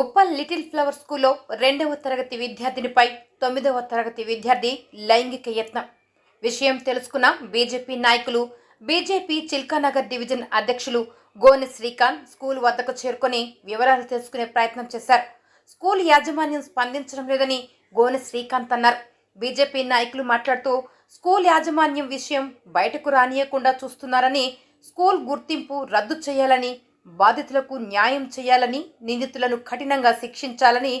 Uppal little flower స్కూల్లో రెండవ తరగతి విద్యార్థినిపై తొమ్మిదవ తరగతి విద్యార్థి లైంగిక యత్నం. విషయం తెలుసుకున్న బీజేపీ నాయకులు బీజేపీ చిల్కానగర్ డివిజన్ అధ్యక్షులు గోని శ్రీకాంత్ స్కూల్ వద్దకు చేరుకొని వివరాలు తెలుసుకునే ప్రయత్నం చేశారు. స్కూల్ యాజమాన్యం స్పందించడం లేదని గోని శ్రీకాంత్ అన్నారు. బీజేపీ నాయకులు మాట్లాడుతూ స్కూల్ యాజమాన్యం విషయం బయటకు రానియకుండా చూస్తున్నారని స్కూల్ గుర్తింపు రద్దు చేయాలని బాధితులకు న్యాయం చేయాలని నిందితులను కఠినంగా శిక్షించాలని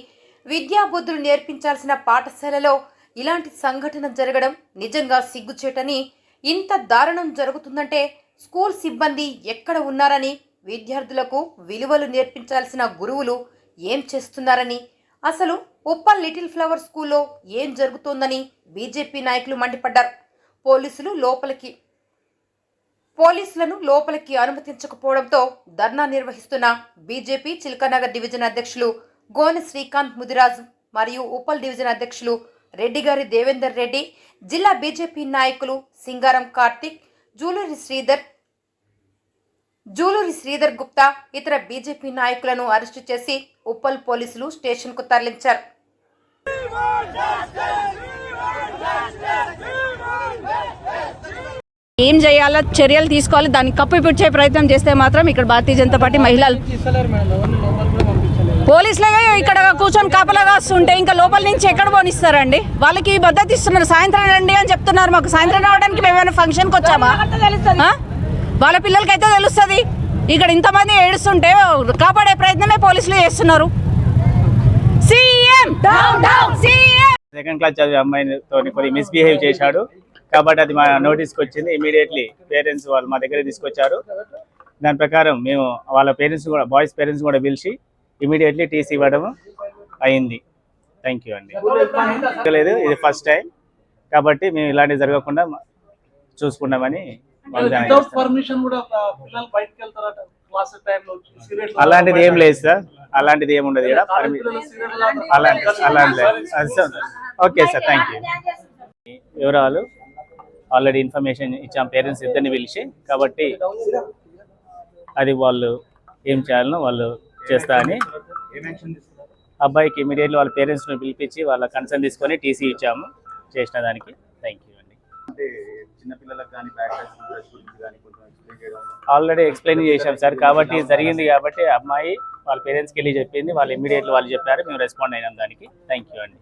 విద్యాబుద్ధులు నేర్పించాల్సిన పాఠశాలలో ఇలాంటి సంఘటన జరగడం నిజంగా సిగ్గుచేటని ఇంత దారుణం జరుగుతుందంటే స్కూల్ సిబ్బంది ఎక్కడ ఉన్నారని విద్యార్థులకు విలువలు నేర్పించాల్సిన గురువులు ఏం చేస్తున్నారని అసలు ఉప్పల్ లిటిల్ ఫ్లవర్ స్కూల్లో ఏం జరుగుతోందని బీజేపీ నాయకులు మండిపడ్డారు. పోలీసులు లోపలికి పోలీసులను లోపలికి అనుమతించకపోవడంతో ధర్నా నిర్వహిస్తున్న బీజేపీ చిల్కనగర్ డివిజన్ అధ్యక్షులు గోనె శ్రీకాంత్ ముదిరాజ్ మరియు ఉప్పల్ డివిజన్ అధ్యక్షులు రెడ్డిగారి దేవేందర్ రెడ్డి జిల్లా బీజేపీ నాయకులు సింగారం కార్తిక్ జూలూరి శ్రీధర్ జూలూరి శ్రీధర్ గుప్తా ఇతర బీజేపీ నాయకులను అరెస్టు చేసి ఉప్పల్ పోలీసులు స్టేషన్కు తరలించారు. ఏం చేయాలో చర్యలు తీసుకోవాలి దాన్ని కప్పిపుచ్చే ప్రయత్నం చేస్తే మాత్రం ఇక్కడ భారతీయ జనతా పార్టీ మహిళలు పోలీసులే ఇక్కడ కూర్చొని కాపలాగా వస్తుంటే ఇంకా లోపల నుంచి ఎక్కడ పోనిస్తారండి? వాళ్ళకి మద్దతు ఇస్తున్నారు సాయంత్రం రండి అని చెప్తున్నారు మాకు. సాయంత్రం రావడానికి మేము ఏమైనా ఫంక్షన్కి వచ్చామా? వాళ్ళ పిల్లలకైతే తెలుస్తుంది. ఇక్కడ ఇంతమంది ఏడుస్తుంటే కాపాడే ప్రయత్నమే పోలీసులు చేస్తున్నారు. సీఎం! సీఎం! సెకండ్ క్లాస్ చదివే అమ్మాయితో కొద్దిగా మిస్బిహేవ్ చేశాడు. కాబట్టి అది మా నోటీస్కి వచ్చింది. ఇమీడియట్లీ పేరెంట్స్ వాళ్ళు మా దగ్గర తీసుకొచ్చారు. దాని ప్రకారం మేము వాళ్ళ పేరెంట్స్ కూడా బాయ్స్ పేరెంట్స్ కూడా పిలిచి ఇమీడియట్లీ టీసీ ఇవ్వడం అయింది. థ్యాంక్ యూ అండి. లేదు ఇది ఫస్ట్ టైం కాబట్టి మేము ఇలాంటివి జరగకుండా చూసుకున్నామని అలాంటిది ఏం లేదు సార్. అలాంటిది ఏమి ఉండదు అలాంటి అలాంటి ఓకే సార్ థ్యాంక్ యూ వివరాలు ఆల్రెడీ ఇన్ఫర్మేషన్ ఇచ్చాం పేరెంట్స్ ఇద్దరిని పిలిచి. కాబట్టి అది వాళ్ళు ఏం చేయాలనో వాళ్ళు చేస్తా అని. అబ్బాయికి ఇమీడియట్లీ వాళ్ళ పేరెంట్స్ని పిలిపించి వాళ్ళ కన్సర్న్ తీసుకొని టీసీ ఇచ్చాము. చేసిన దానికి. థ్యాంక్ యూ అండి. ఆల్రెడీ ఎక్స్ప్లెయిన్ చేశాం సార్. కాబట్టి జరిగింది కాబట్టి అమ్మాయి వాళ్ళ పేరెంట్స్కి వెళ్ళి చెప్పింది. వాళ్ళు ఇమీడియట్లీ వాళ్ళు చెప్పారు. మేము రెస్పాండ్ అయినాం దానికి. థ్యాంక్ యూ అండి.